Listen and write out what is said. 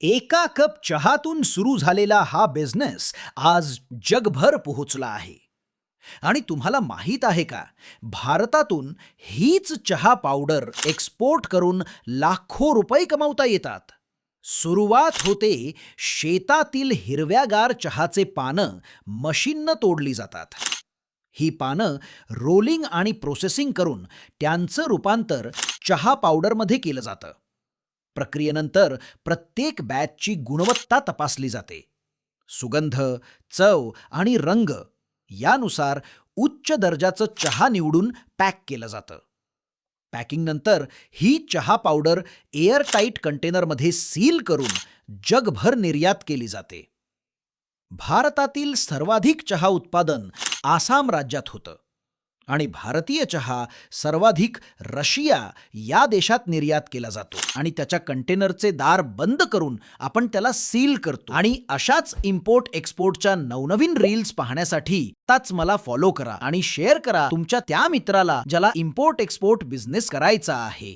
एका कप चहातून सुरू झालेला हा बिझनेस आज जगभर पोहोचला आहे. आणि तुम्हाला माहीत आहे का भारतातून हीच चहा पावडर एक्सपोर्ट करून लाखो रुपये कमावता येतात. सुरुवात होते शेतातील हिरव्यागार चहाचे पानं मशीननं तोडली जातात. ही पानं रोलिंग आणि प्रोसेसिंग करून त्यांचं रूपांतर चहा पावडरमध्ये केलं जातं. प्रक्रियेनंतर प्रत्येक बॅचची गुणवत्ता तपासली जाते. सुगंध चव आणि रंग यानुसार उच्च दर्जाचं चहा निवडून पॅक केलं जातं. पॅकिंगनंतर ही चहा पावडर एअरटाईट कंटेनरमध्ये सील करून जगभर निर्यात केली जाते. भारतातील सर्वाधिक चहा उत्पादन आसाम राज्यात होतं. आणि भारतीय चहा सर्वाधिक रशिया या देशात निर्यात केला जातो आणि त्याच्या कंटेनरचे दार बंद करून आपण त्याला सील करतो. आणि अशाच इम्पोर्ट एक्सपोर्टच्या नवनवीन रील्स पाहण्यासाठी ताच मला फॉलो करा आणि शेअर करा तुमच्या त्या मित्राला ज्याला इम्पोर्ट एक्सपोर्ट बिझनेस करायचा आहे.